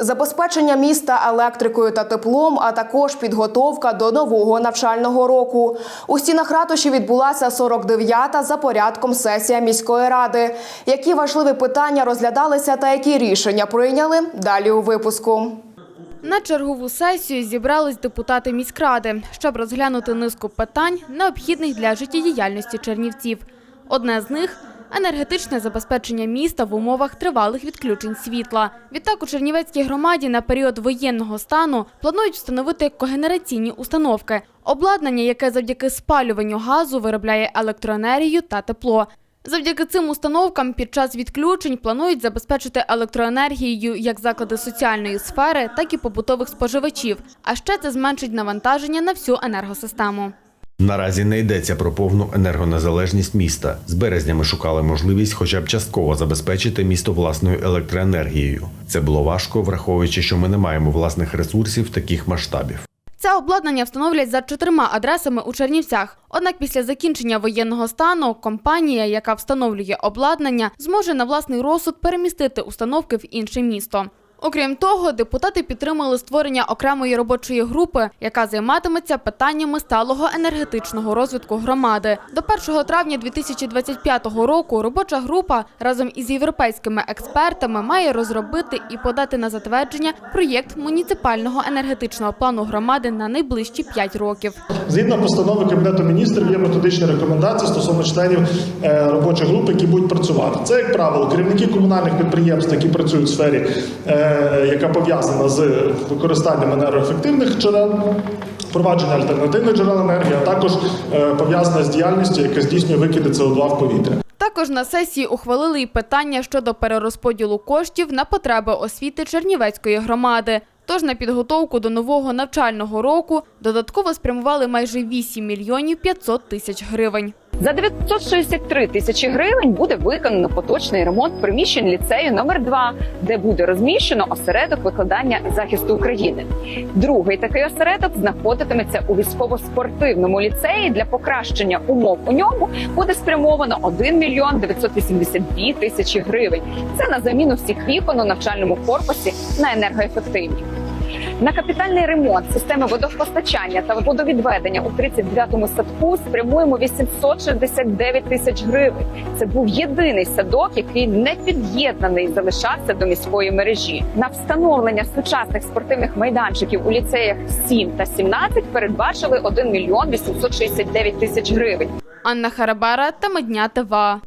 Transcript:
Забезпечення міста електрикою та теплом, а також підготовка до нового навчального року. У стінах ратуші відбулася 49-та за порядком сесія міської ради. Які важливі питання розглядалися та які рішення прийняли? Далі у випуску. На чергову сесію зібрались депутати міськради, щоб розглянути низку питань, необхідних для життєдіяльності чернівців. Одне з них енергетичне забезпечення міста в умовах тривалих відключень світла. Відтак у Чернівецькій громаді на період воєнного стану планують встановити когенераційні установки, обладнання, яке завдяки спалюванню газу виробляє електроенергію та тепло. Завдяки цим установкам під час відключень планують забезпечити електроенергією як заклади соціальної сфери, так і побутових споживачів. А ще це зменшить навантаження на всю енергосистему. Наразі не йдеться про повну енергонезалежність міста. З березня ми шукали можливість хоча б частково забезпечити місто власною електроенергією. Це було важко, враховуючи, що ми не маємо власних ресурсів таких масштабів. Це обладнання встановлять за чотирма адресами у Чернівцях. Однак після закінчення воєнного стану компанія, яка встановлює обладнання, зможе на власний розсуд перемістити установки в інше місто. Окрім того, депутати підтримали створення окремої робочої групи, яка займатиметься питаннями сталого енергетичного розвитку громади. До 1 травня 2025 року робоча група разом із європейськими експертами має розробити і подати на затвердження проєкт муніципального енергетичного плану громади на найближчі 5 років. Згідно постанови Кабінету міністрів є методичні рекомендації стосовно членів е, робочих груп, які будуть працювати. Це, як правило, керівники комунальних підприємств, які працюють в сфері, е, яка пов'язана з використанням енергоефективних джерел. Впровадження альтернативних джерел енергії, а також е, пов'язана з діяльністю, яка здійснює викиди СО2 в повітря. Також на сесії ухвалили й питання щодо перерозподілу коштів на потреби освіти Чернівецької громади. Тож на підготовку до нового навчального року додатково спрямували майже 8 мільйонів 500 тисяч гривень. За 963 тисячі гривень буде виконано поточний ремонт приміщень ліцею номер 2 де буде розміщено осередок викладання захисту України. Другий такий осередок знаходитиметься у військово-спортивному ліцеї. Для покращення умов у ньому буде спрямовано 1 мільйон 982 тисячі гривень. Це на заміну всіх вікон у навчальному корпусі на енергоефективні. На капітальний ремонт системи водопостачання та водовідведення у 39-му садку спрямуємо 869 тисяч гривень. Це був єдиний садок, який не під'єднаний залишався до міської мережі. На встановлення сучасних спортивних майданчиків у ліцеях 7 та 17 передбачили 1 мільйон 869 тисяч гривень. Анна Харабара та Медня ТВА.